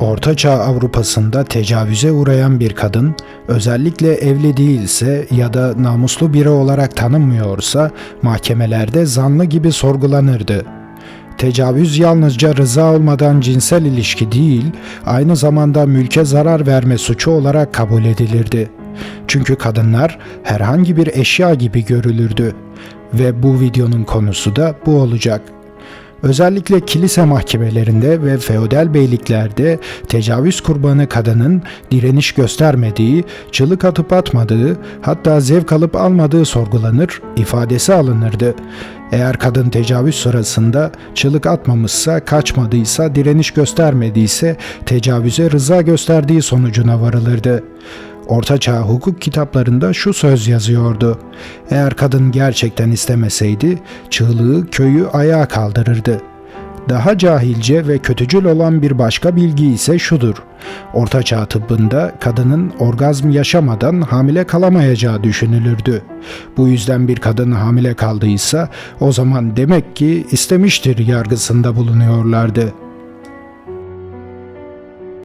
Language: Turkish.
Ortaçağ Avrupa'sında tecavüze uğrayan bir kadın, özellikle evli değilse ya da namuslu biri olarak tanınmıyorsa mahkemelerde zanlı gibi sorgulanırdı. Tecavüz yalnızca rıza olmadan cinsel ilişki değil, aynı zamanda mülke zarar verme suçu olarak kabul edilirdi. Çünkü kadınlar herhangi bir eşya gibi görülürdü ve bu videonun konusu da bu olacak. Özellikle kilise mahkemelerinde ve feodal beyliklerde tecavüz kurbanı kadının direniş göstermediği, çığlık atıp atmadığı, hatta zevk alıp almadığı sorgulanır, ifadesi alınırdı. Eğer kadın tecavüz sırasında çığlık atmamışsa, kaçmadıysa, direniş göstermediyse tecavüze rıza gösterdiği sonucuna varılırdı. Ortaçağ hukuk kitaplarında şu söz yazıyordu. Eğer kadın gerçekten istemeseydi, çığlığı köyü ayağa kaldırırdı. Daha cahilce ve kötücül olan bir başka bilgi ise şudur. Ortaçağ tıbbında kadının orgazm yaşamadan hamile kalamayacağı düşünülürdü. Bu yüzden bir kadın hamile kaldıysa o zaman demek ki istemiştir yargısında bulunuyorlardı.''